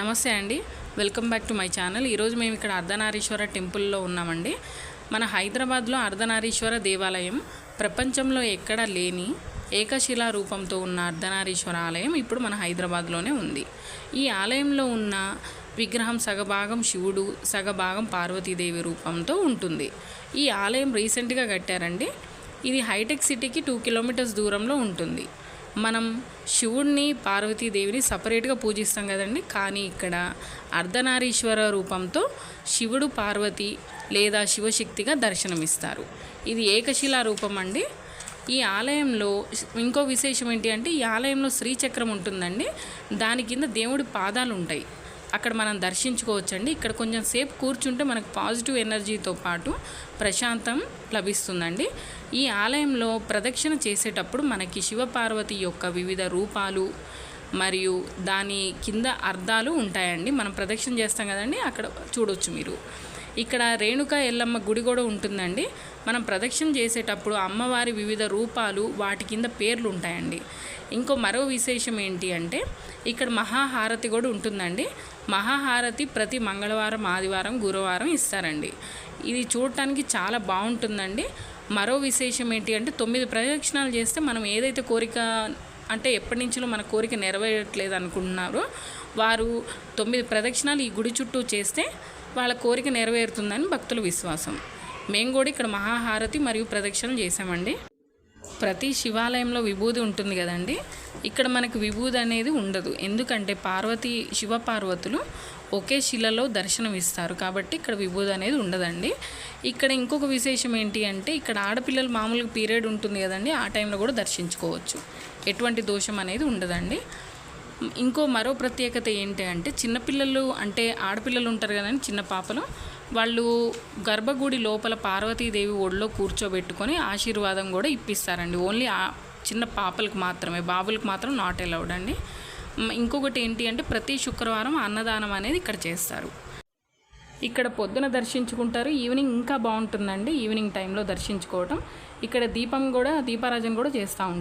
నమస్తే అండి. Welcome back to my channel. ఈరోజు మేము ఇక్కడ అర్ధనారీశ్వర టెంపుల్లో ఉన్నామండి. మన హైదరాబాద్లో అర్ధనారీశ్వర దేవాలయం ప్రపంచంలో ఎక్కడా లేని ఏకశిలా రూపంతో ఉన్న అర్ధనారీశ్వర ఆలయం ఇప్పుడు మన హైదరాబాద్లోనే ఉంది. ఈ ఆలయంలో ఉన్న విగ్రహం సగభాగం శివుడు సగభాగం పార్వతీదేవి రూపంతో ఉంటుంది. ఈ ఆలయం రీసెంట్గా కట్టారండి. ఇది హైటెక్ సిటీకి టూ కిలోమీటర్స్ దూరంలో ఉంటుంది. మనం శివుడిని పార్వతీదేవిని సపరేట్గా పూజిస్తాం కదండి. కానీ ఇక్కడ అర్ధనారీశ్వర రూపంతో శివుడు పార్వతి లేదా శివశక్తిగా దర్శనమిస్తారు. ఇది ఏకశిలా రూపం అండి. ఈ ఆలయంలో ఇంకో విశేషం ఏంటి అంటే ఈ ఆలయంలో శ్రీచక్రం ఉంటుందండి. దాని కింద దేవుడి పాదాలు ఉంటాయి అక్కడ మనం దర్శించుకోవచ్చండి. ఇక్కడ కొంచెం సేపు కూర్చుంటే మనకు పాజిటివ్ ఎనర్జీతో పాటు ప్రశాంతం లభిస్తుందండి. ఈ ఆలయంలో ప్రదక్షిణ చేసేటప్పుడు మనకి శివపార్వతి యొక్క వివిధ రూపాలు మరియు దాని కింద అర్థాలు ఉంటాయండి. మనం ప్రదక్షిణ చేస్తాం కదండి అక్కడ చూడొచ్చు మీరు. ఇక్కడ రేణుక ఎల్లమ్మ గుడి కూడా ఉంటుందండి. మనం ప్రదక్షిణ చేసేటప్పుడు అమ్మవారి వివిధ రూపాలు వాటి కింద పేర్లు ఉంటాయండి. ఇంకో మరో విశేషం ఏంటి అంటే ఇక్కడ మహాహారతి కూడా ఉంటుందండి. మహాహారతి ప్రతి మంగళవారం ఆదివారం గురువారం ఇస్తారండి. ఇది చూడటానికి చాలా బాగుంటుందండి. మరో విశేషం ఏంటి అంటే తొమ్మిది ప్రదక్షిణాలు చేస్తే మనం ఏదైతే కోరిక అంటే ఎప్పటి నుంచో మన కోరిక నెరవేరట్లేదు అనుకుంటున్నారో వారు తొమ్మిది ప్రదక్షిణాలు ఈ గుడి చుట్టూ చేస్తే వాళ్ళ కోరిక నెరవేరుతుందని భక్తుల విశ్వాసం. మేము కూడా ఇక్కడ మహాహారతి మరియు ప్రదక్షిణలు చేసామండి ప్రతి శివాలయంలో విభూది ఉంటుంది కదండి. ఇక్కడ మనకు విభూది అనేది ఉండదు. ఎందుకంటే పార్వతి శివపార్వతులు ఒకే శిలలో దర్శనం ఇస్తారు. కాబట్టి ఇక్కడ విభూది అనేది ఉండదండి. ఇక్కడ ఇంకొక విశేషం ఏంటి అంటే ఇక్కడ ఆడపిల్లలు మామూలుగా పీరియడ్ ఉంటుంది కదండి. ఆ టైంలో కూడా దర్శించుకోవచ్చు. ఎటువంటి దోషం అనేది ఉండదండి. ఇంకో మరో ప్రత్యేకత ఏంటి అంటే చిన్నపిల్లలు అంటే ఆడపిల్లలు ఉంటారు కదండి చిన్న పాపలు వాళ్ళు గర్భగుడి లోపల పార్వతీదేవి ఒడిలో కూర్చోబెట్టుకొని ఆశీర్వాదం కూడా ఇప్పిస్తారండి. ఓన్లీ ఆ చిన్న పాపలకు మాత్రమే బాబులకు మాత్రం నాట్ అలౌడ్ అండి. ఇంకొకటి ఏంటి అంటే ప్రతి శుక్రవారం అన్నదానం అనేది ఇక్కడ చేస్తారు. ఇక్కడ పొద్దున దర్శించుకుంటారు ఈవినింగ్ ఇంకా బాగుంటుందండి ఈవినింగ్ టైంలో దర్శించుకోవటం. ఇక్కడ దీపం కూడా దీపారాజన కూడా చేస్తూ ఉంటారు.